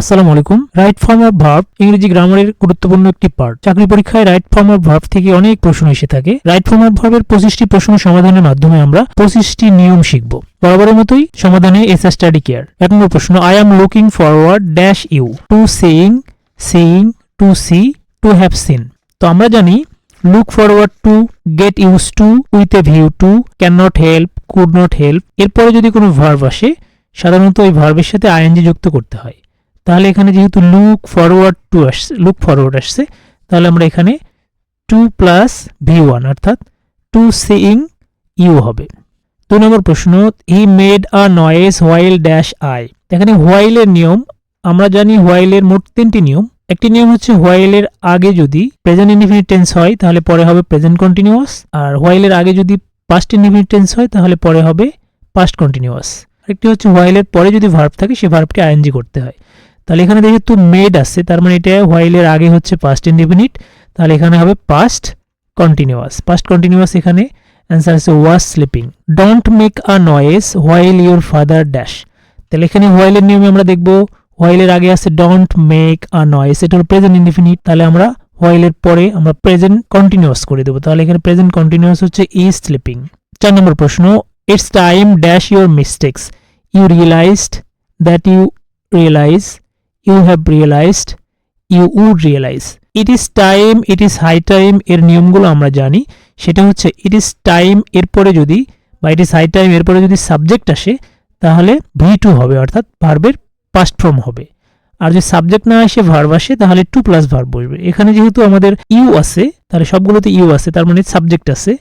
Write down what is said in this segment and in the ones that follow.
আসসালামু আলাইকুম। Right form of verb ইংরেজি গ্রামারের গুরুত্বপূর্ণ একটি পার্ট চাকরি পরীক্ষায় রাইট ফর্ম অফ ভার্ব থেকে অনেক প্রশ্ন এসে থাকে। রাইট ফর্ম অফ ভার্বের পঁচিশটি প্রশ্ন সমাধানের মাধ্যমে আমরা পঁচিশটি নিয়ম শিখব। বরাবরের মতোই সমাধানে এস স্টাডি কেয়ার এক নম্বর প্রশ্ন I am looking forward dash you to seeing seeing to see to have seen তো আমরা জানি look forward to get used to with a view to can not help could not help এরপরে যদি কোনো verb আসে, সাধারণত ওই ভার্বের সাথে আইএনজি যুক্ত করতে হয়। তাহলে এখানে যেহেতু লুক ফরওয়ার্ড টু আসছে লুক ফরওয়ার্ড আসছে, তাহলে আমরা এখানে টু প্লাস ভি ওয়ান অর্থাৎ টু সিইং ইউ হবে। দু নম্বর প্রশ্ন he made a noise while dash I এখানে হোয়াইলের নিয়ম, আমরা জানি হোয়াইলের মোট তিনটি নিয়ম। একটি নিয়ম হচ্ছে হোয়াইলের আগে যদি প্রেজেন্ট ইনডিফিনিট টেন্স হয়, তাহলে পরে হবে প্রেজেন্ট কন্টিনিউয়াস আর হোয়াইলের আগে যদি পাস্ট ইনডিফিনিট টেন্স হয়, তাহলে পরে হবে পাস্ট কন্টিনিউয়াস আরেকটি হচ্ছে হোয়াইলের পরে যদি ভার্ব থাকে, সে ভার্বটি আইএনজি করতে হয়। তাহলে এখানে যেহেতু মেড আসছে তার মানে এটা হোয়াইলের আগে হচ্ছে পাস্ট ইনডিফিনিট তাহলে এখানে হবে পাস্ট কন্টিনিউয়াস পাস্ট কন্টিনিউয়াস এখানে অ্যান্সার আছে was sleeping don't make a noise while your father dash তাহলে এখানে হোয়াইলের নিয়মে আমরা দেখব হোয়াইলের আগে আছে ডোন্ট মেক আ নয়েস এটা হলো প্রেজেন্ট ইনডিফিনিট তাহলে আমরা হোয়াইলের পরে আমরা প্রেজেন্ট কন্টিনিউয়াস করে দেবো। তাহলে এখানে প্রেজেন্ট কন্টিনিউয়াস হচ্ছে ইজ স্লিপিং চার নম্বর প্রশ্ন it's time dash your mistakes you realised that you realise you have realised you would realise it is time it is high time এর নিয়মগুলো আমরা জানি। সেটা হচ্ছে ইট ইজ টাইম এরপরে যদি বা ইট ইজ হাই টাইম এরপরে যদি সাবজেক্ট আসে, তাহলে ভি টু হবে, অর্থাৎ ভার্বের পাস্ট ফর্ম হবে। আর যদি সাবজেক্ট না আসে ভার্ব আসে, তাহলে টু প্লাস ভার্ব বসবে। এখানে যেহেতু আমাদের ইউ আছে, তাহলে সবগুলোতে ইউ আছে, তার মানে সাবজেক্ট আছে,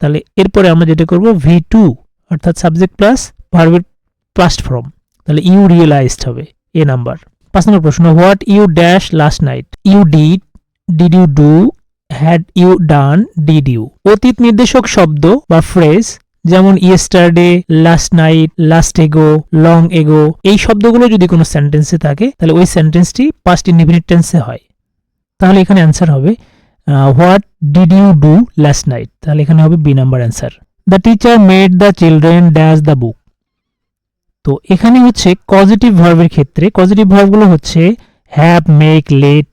তাহলে এরপরে আমরা যেটা করব ভি টু অর্থাৎ সাবজেক্ট প্লাস ভার্বের পাস্ট ফর্ম তাহলে ইউ রিয়েলাইজড হবে এ নাম্বার পাঁচ নম্বর প্রশ্ন what you dash last night you did did you do had you done did you অতীত নির্দেশক শব্দ বা ফ্রেজ যেমন yesterday last night last ago long ago এই শব্দগুলো যদি কোনো সেন্টেন্সে থাকে, তাহলে ওই সেন্টেন্সটি পাস্ট ইনডিফিনিট টেন্সে হয়। তাহলে এখানে অ্যান্সার হবে what did you do last night তাহলে এখানে হবে B number answer the teacher made the children dash the book তো এখানে হচ্ছে পজিটিভ ভার্বের ক্ষেত্রে পজিটিভ ভার্বগুলো হচ্ছে হ্যাভ মেক লেট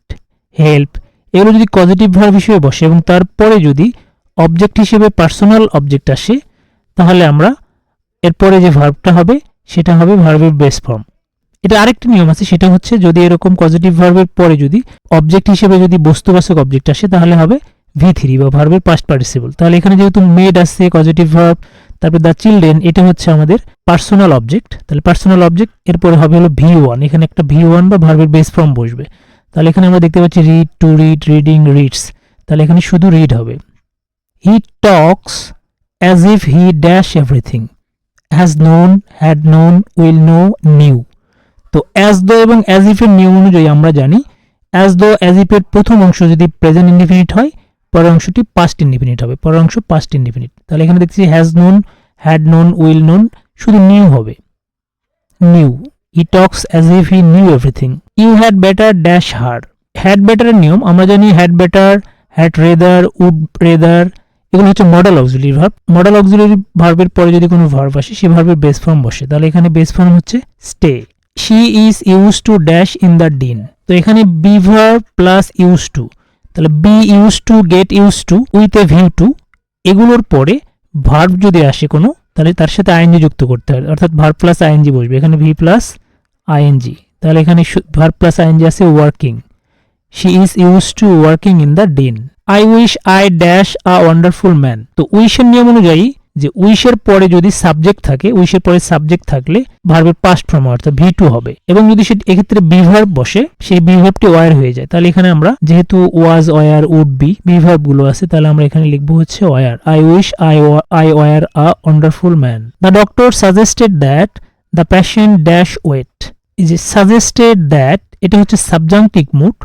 হেল্প এগুলো যদি পজিটিভ ভার্ব হিসেবে বসে এবং তারপরে যদি অবজেক্ট হিসেবে পার্সোনাল অবজেক্ট আসে, তাহলে আমরা এরপরে যে ভার্বটা হবে, সেটা হবে ভার্বের বেস ফর্ম এটা আরেকটা নিয়ম আছে, সেটা হচ্ছে যদি এরকম পজিটিভ ভার্বের পরে যদি অবজেক্ট হিসেবে যদি বস্তুবাচক অবজেক্ট আসে, তাহলে হবে ভি থ্রি বা ভার্বের পাস্ট পার্টিসিপল তাহলে এখানে যেহেতু মেড আসছে পজিটিভ ভার্ব তারপর দ্য চিলড্রেন এটা হচ্ছে আমাদের পার্সোনাল অবজেক্ট তাহলে পার্সোনাল অবজেক্ট এরপরে হবে হলো ভি ওয়ান এখানে একটা ভি ওয়ান বা ভার্বের বেস ফর্ম বসবে। তাহলে এখানে আমরা দেখতে পাচ্ছি read to read reading reads তাহলে এখানে শুধু রিড হবে। He talks as if he dash everything has known had known will know knew তো অ্যাজ দো এবং অ্যাজ ইফের নিয়ম অনুযায়ী আমরা জানি অ্যাজ দো অ্যাজ ইফের প্রথম অংশ যদি প্রেজেন্ট ইনডিফিনিট হয় পরের অংশটি পাস্ট ইনডিফিনিট হবে। পরের অংশ পাস্ট ইনডিফিনিট তাহলে এখানে দেখছি has known had known will known শুধু নিউ হবে। Knew he talks as if he knew everything you had better dash her had বেটারের নিয়ম, আমরা জানি had better had rather would rather এগুলো হচ্ছে model auxiliary verb model auxiliary ভার্বের পরে যদি কোনো ভার্ব আসে সেই ভার্বের বেস ফর্ম বসে। তাহলে এখানে বেস ফর্ম হচ্ছে stay she is used to dash in the din তো এখানে be verb plus used to তাহলে be used to get used to with a view to এগুলোর পরে ভার্ব যদি আসে কোনো, তাহলে তার সাথে আইএনজি যুক্ত করতে হবে অর্থাৎ ভার্ব প্লাস আইএনজি বসবে। এখানে ভি প্লাস আইএনজি তাহলে এখানে ভার্ব প্লাস আইএনজি আছে working she is used to working in the din I wish I dash a wonderful man তো উইশের নিয়ম অনুযায়ী যে উইশের পরে যদি সাবজেক্ট থাকে উইশের পরে সাবজেক্ট থাকলে ভার্বের পাস্ট ফর্ম অর্থাৎ ভি টু হবে। এবং যদি সে এক্ষেত্রে বিভার্ব বসে, সেই বিভার্বটি ওয়ার হয়ে যায়। তাহলে এখানে আমরা যেহেতু ওয়াজ ওয়ার উড বি বিভার্বগুলো আছে, তাহলে আমরা এখানে লিখব হচ্ছে were I wish I I were a wonderful man the doctor suggested that the patient dash wait is suggested that এটা হচ্ছে সাবজাংটিক মুড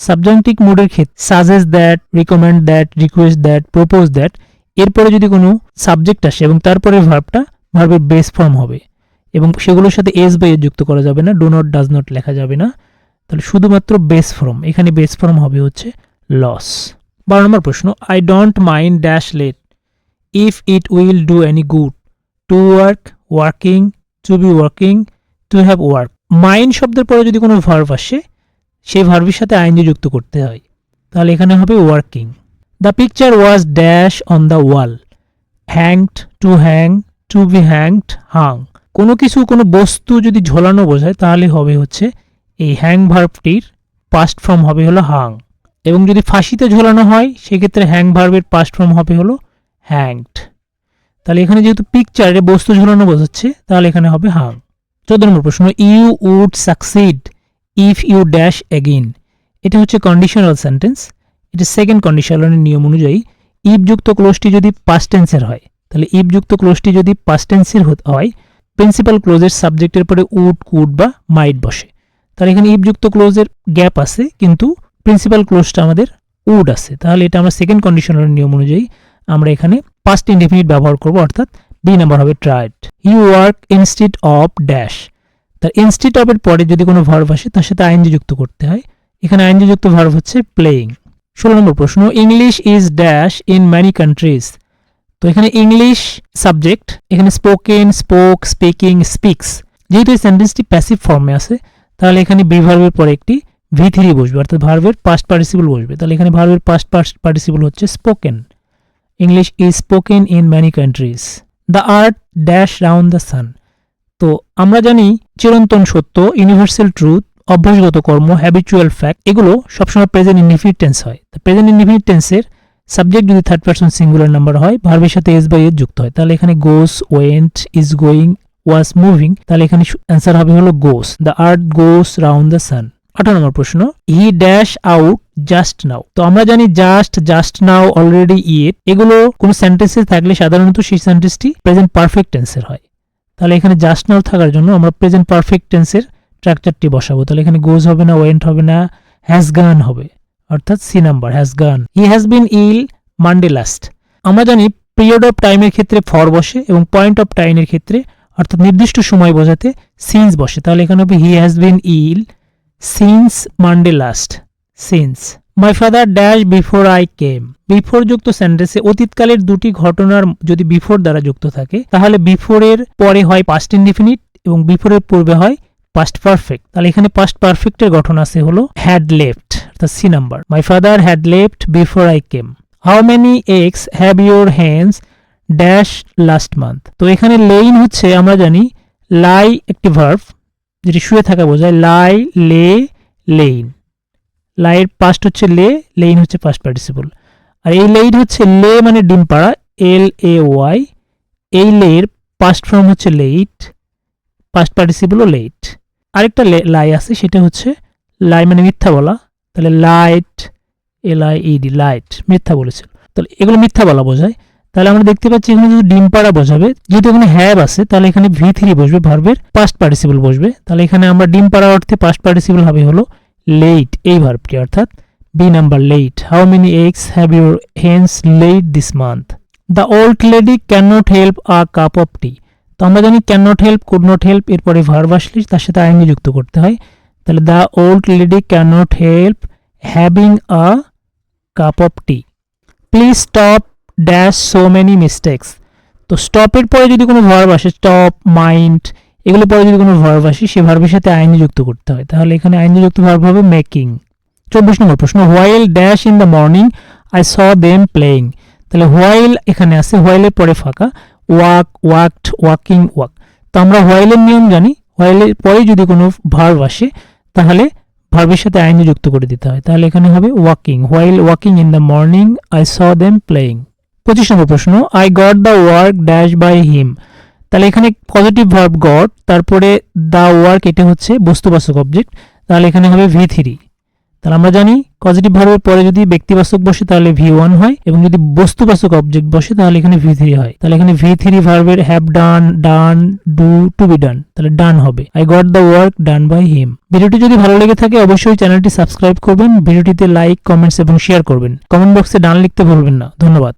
সাবজাংটিক মুডের ক্ষেত্রে suggest that recommend that request that propose that এরপরে যদি কোনো subject আসে এবং তারপরে ভার্বটা ভার্বের বেস ফর্ম হবে এবং সেগুলোর সাথে এস বা এস যুক্ত করা যাবে না ডো নট ডাজ নট লেখা যাবে না, তাহলে শুধুমাত্র বেস ফর্ম এখানে বেস ফর্ম হবে হচ্ছে লস বারো নম্বর প্রশ্ন I don't mind dash late if it will do any good to work working to be working to have work mind শব্দের পরে যদি কোনো ভার্ব আসে সেই ভার্বের সাথে আইনজি যুক্ত করতে হয়, তাহলে এখানে হবে working the picture was dash on the wall hanged to hang to be hanged hung কোনো কিছু, কোনো বস্তু যদি ঝোলানো বোঝায়, তাহলে হবে হচ্ছে এই হ্যাং ভার্বটির পাস্ট ফর্ম হবে হলো হাং এবং যদি ফাঁসিতে ঝোলানো হয়, সেক্ষেত্রে হ্যাং ভার্বের পাস্ট ফর্ম হবে হলো হ্যাংড তাহলে এখানে যেহেতু পিকচারে বস্তু ঝোলানো বোঝাচ্ছে, তাহলে এখানে হবে হাং চোদ্দ নম্বর প্রশ্ন you would succeed if you dash again এটা হচ্ছে কন্ডিশনাল সেন্টেন্স এটা সেকেন্ড কন্ডিশনালের নিয়ম অনুযায়ী ইফযুক্ত ক্লোজটি যদি পাস্ট টেন্সের হয়, তাহলে ইফযুক্ত ক্লোজটি যদি পাস্ট টেন্সের হয় প্রিন্সিপাল ক্লোজের সাবজেক্টের পরে উড কুড বা মাইট বসে। তাহলে এখানে ইফযুক্ত ক্লোজের গ্যাপ আছে, কিন্তু প্রিন্সিপাল ক্লোজটা আমাদের উড আছে। তাহলে এটা আমরা সেকেন্ড কন্ডিশনাল নিয়ম অনুযায়ী আমরা এখানে পাস্ট ইনডেফিনিট ব্যবহার করব, অর্থাৎ বি নাম্বার হবে tried you work instead of dash তার ইনস্টিট অফের পরে যদি কোনো ভার্ভ আসে, তার সাথে আইনজি যুক্ত করতে হয়। এখানে আইনজি যুক্ত ভার্ব হচ্ছে প্লেয়িং ষোলো নম্বর প্রশ্ন English is dash in many countries তো এখানে ইংলিশ সাবজেক্ট এখানে স্পোকেন স্পোক স্পিকিং স্পিক্স যেহেতু এই সেন্টেন্সটি প্যাসিভ ফর্মে আছে, তাহলে এখানে বি ভার্বের পরে একটি ভি থ্রি বসবে, অর্থাৎ ভার্বের পাস্ট পার্টিসিপল বসবে। তাহলে এখানে ভার্বের পাস্ট পার্টিসিপল হচ্ছে spoken English is spoken in many countries the earth dash round the sun তো আমরা জানি চিরন্তন সত্য ইউনিভার্সাল ট্রুথ অভ্যাসগত কর্ম হ্যাবিচুয়াল ফ্যাক্ট এগুলো সবসময় প্রেজেন্ট ইনডিফিনিট টেন্স হয়। প্রেজেন্ট ইনডিফিনিট টেন্সের সাবজেক্ট যদি থার্ড পার্সন সিঙ্গুলার নাম্বার হয় ভার্বের সাথে এস বাই এস যুক্ত হয়, তাহলে এখানে goes went is going was moving তাহলে এখানে অ্যান্সার হবে হলো goes the earth goes round the sun আঠারো নম্বর প্রশ্ন he dash out just now তো আমরা জানি just just now already it এগুলো কোন সেন্টেন্সে থাকলে সাধারণত সেই সেন্টেন্সটি প্রেজেন্ট পারফেক্ট টেন্সের হয়। তাহলে এখানে জাস্ট নাও থাকার জন্য আমরা প্রেজেন্ট পারফেক্ট টেন্সের স্ট্রাকচারটি বসাবো। তাহলে এখানে গোজ হবে না, ওয়েন্ট হবে না হ্যাজ গান হবে। অর্থাৎ C number has gone he has been ill Monday last আমরা জানি পিরিয়ড অফ টাইমের ক্ষেত্রে ফর বসে এবং পয়েন্ট অফ টাইমের ক্ষেত্রে, অর্থাৎ নির্দিষ্ট সময় বোঝাতে সিন্স বসে। তাহলে এখানে হবে he has been ill since Monday last since my father dash before I came before যুক্ত সেন্টেন্সে অতীতকালের দুটি ঘটনার যদি বিফোর দ্বারা যুক্ত থাকে, তাহলে বিফোরের পরে হয় পাস্ট ইনডিফিনিট এবং বিফোরের পূর্বে হয় পাস্ট পারফেক্ট তাহলে এখানে পাস্ট পারফেক্টের গঠন আছে হলো হ্যাড লেফট অর্থাৎ C number my father had left before I came how many eggs have your hens dash last month তো এখানে লেইন হচ্ছে, আমরা জানি, লাই একটি ভার্ভ যেটি শুয়ে থাকা বোঝায়, লাই, লে, লেইন। লাইয়ের পাস্ট হচ্ছে লে, লেইন হচ্ছে পাস্ট পার্টিসিপল আর এই লেইন হচ্ছে লে মানে ডিম পাড়া এল এ ওয়াই এই লের পাস্ট ফর্ম হচ্ছে লেইট পাস্ট পার্টিসিপলও লেইট আরেকটা লাই আছে, সেটা হচ্ছে লাই মানে মিথ্যা বলা। তাহলে lied, L I E D, lied বলেছিল। তাহলে এগুলো মিথ্যা বলা বোঝায়। তাহলে আমরা দেখতে পাচ্ছি এখানে যদি ডিম পাড়া বোঝাবে। যেহেতু এখানে হ্যাব আছে, তাহলে এখানে ভি থ্রি বসবে, ভার্বের পাস্ট পার্টিসিপল বসবে। তাহলে এখানে আমরা ডিম পাড়া অর্থে পাস্ট পার্টিসিপল হবে হলো লেট এই ভার্বটি অর্থাৎ B number laid how many eggs have your hens laid this month the old lady can not help a cup of tea তো আমরা জানি can not help could not help এরপরে verb আসলে তার সাথে আইনজি যুক্ত করতে হয়। তাহলে the old lady can not help having a cup of tea please stop dash so many mistakes তো স্টপের পরে যদি কোনো ভার্ব আসে স্টপ মাইন্ড এগুলো পরে যদি কোনো ভার্ব আসে সেই ভার্বের সাথে আইনি যুক্ত করতে হয়। তাহলে এখানে আইনি যুক্ত ভার্ব হবে মেকিং চব্বিশ নম্বর প্রশ্ন while dash in the morning I saw them playing তাহলে হোয়াইল এখানে আছে হোয়াইলের পরে ফাঁকা। Walk walked walking, walk. তো আমরা হোয়াইলের নিয়ম জানি। হোয়াইলের পরে যদি কোনো ভার্ব আসে, তাহলে ভার্বের সাথে আইনি যুক্ত করে দিতে হয়। তাহলে এখানে হবে walking. While walking in the morning I saw them playing পঁচিশ নম্বর প্রশ্ন I got the work dash by him তাহলে এখানে পজিটিভ ভার্ব গট তারপরে দ্য ওয়ার্ক এটা হচ্ছে বস্তুবাচক অবজেক্ট তাহলে এখানে হবে ভি থ্রি তাহলে আমরা জানি পজিটিভ ভার্বের পরে যদি ব্যক্তিবাচক বসে, তাহলে ভি ওয়ান হয়, এবং যদি বস্তুবাচক অবজেক্ট বসে, তাহলে এখানে ভি থ্রি হয়। তাহলে এখানে ভি থ্রি ভার্বের have done done do to be done তাহলে ডান হবে। I got the work done by him ভিডিওটি যদি ভালো লেগে থাকে, অবশ্যই চ্যানেলটি সাবস্ক্রাইব করবেন, ভিডিওটিতে লাইক কমেন্টস এবং শেয়ার করবেন। কমেন্ট বক্সে ডান লিখতে ভুলবেন না। ধন্যবাদ।